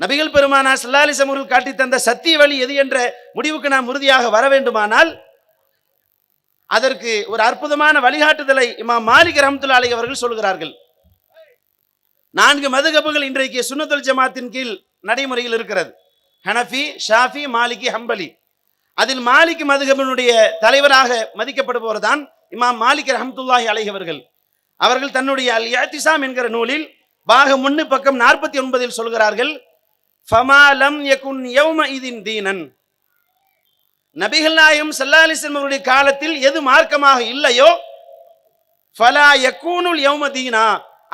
நபிகள் பெருமானா சல்லாலிசம் அவர்கள் காட்டி தந்த சத்திய வழி எது என்ற முடிவுக்கு நாம் உறுதியாக வர வேண்டுமானால் அதற்கு ஒரு அற்புதமான வழிகாட்டுதலை இமாம் மாலிக் ரஹமத்துல்லா அலி அவர்கள் சொல்கிறார்கள். நான்கு மதுகபுகள் இன்றைக்கு சுன்னத்துல் ஜமாத்தின் கீழ் நடைமுறையில் இருக்கிறது. ஹனஃபி ஷாஃபி மாலிகி ஹம்பலி. அதில் மாலிக் மதுகபினுடைய தலைவராக மதிக்கப்படுபவர் தான் இமாம் மாலிக் ரஹமத்துல்லாஹி அலைகவர்கள் அவர்கள். தன்னுடைய அல் என்கிற நூலில் பாகம் ஒன்று பக்கம் நாற்பத்தி ஒன்பதில் சொல்கிறார்கள் ஃபமாலம் யகுன் யௌம இதின் தீனன். நபிகள் நாயகம் ஸல்லல்லாஹு அலைஹி அவருடைய காலத்தில் எது மார்க்கமாக இல்லையோ ஃபலா யக்கூனுல் யௌம தீனா.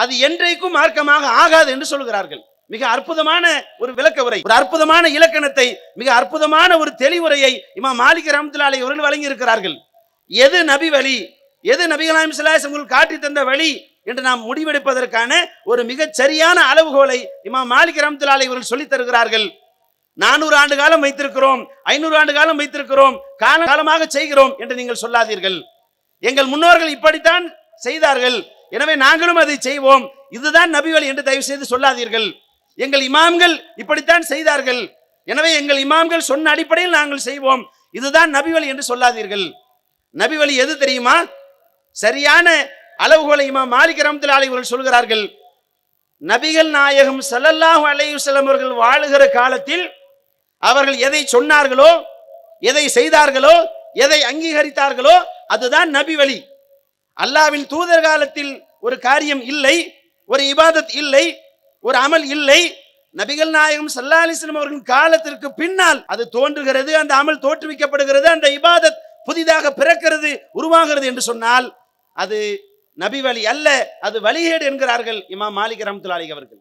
அது என்றைக்கும் மார்க்கமாக ஆகாது என்று சொல்கிறார்கள். மிக அற்புதமான ஒரு விளக்க உரை ஒரு அற்புதமான இலக்கணத்தை மிக அற்புதமான ஒரு தெளிவுரையை இமா மாலிக் ரஹமத்துல்லாலை அவர்கள் வழங்கி இருக்கிறார்கள் எது நபி வழி? எது நபிகளாயம் சிலாசங்கள் காட்டி தந்த வழி? என்று நாம் முடிவெடுப்பதற்கான ஒரு மிகச் சரியான அளவுகோலை இமாம் மாலிக் ரஹமத்துல்லாஹி இவர்கள் சொல்லித் தருகிறார்கள். நானூறு ஆண்டு காலம் வைத்திருக்கிறோம் ஐநூறு ஆண்டு காலம் வைத்திருக்கிறோம் கால காலமாக செய்கிறோம் என்று நீங்கள் சொல்லாதீர்கள். எங்கள் முன்னோர்கள் இப்படித்தான் செய்தார்கள். எனவே நாங்களும் அதை செய்வோம். இதுதான் நபி என்று தயவு செய்து சொல்லாதீர்கள். எங்கள் இமாம்கள் இப்படித்தான் செய்தார்கள். எனவே எங்கள் இமாம்கள் சொன்ன அடிப்படையில் நாங்கள் செய்வோம். இதுதான் நபிவழி என்று சொல்லாதீர்கள். நபிவழி எது தெரியுமா? சரியான அளவுகோலை இமாம் மாலிக் ரஹமத்துல்லாஹி அலைஹி சொல்கிறார்கள் நபிகள் நாயகம் சல்லல்லாஹு அலையுசல்லம் அவர்கள் வாழுகிற காலத்தில் அவர்கள் எதை சொன்னார்களோ எதை செய்தார்களோ எதை அங்கீகரித்தார்களோ அதுதான் நபி வழி. அல்லாவின் தூதர் காலத்தில் ஒரு காரியம் இல்லை ஒரு இபாதத் இல்லை ஒரு அமல் இல்லை. நபிகள் நாயகம் சல்லா அலிஸ்லம் அவர்களின் காலத்திற்கு பின்னால் அது தோன்றுகிறது அந்த அமல் தோற்றுவிக்கப்படுகிறது அந்த இபாதத் புதிதாக பிறக்கிறது உருவாகிறது என்று சொன்னால் அது நபி வழி அல்ல அது வழிகேடு என்கிறார்கள் இமாம் மாலிக் ரஹ்மத்துல்லாஹி அவர்கள்.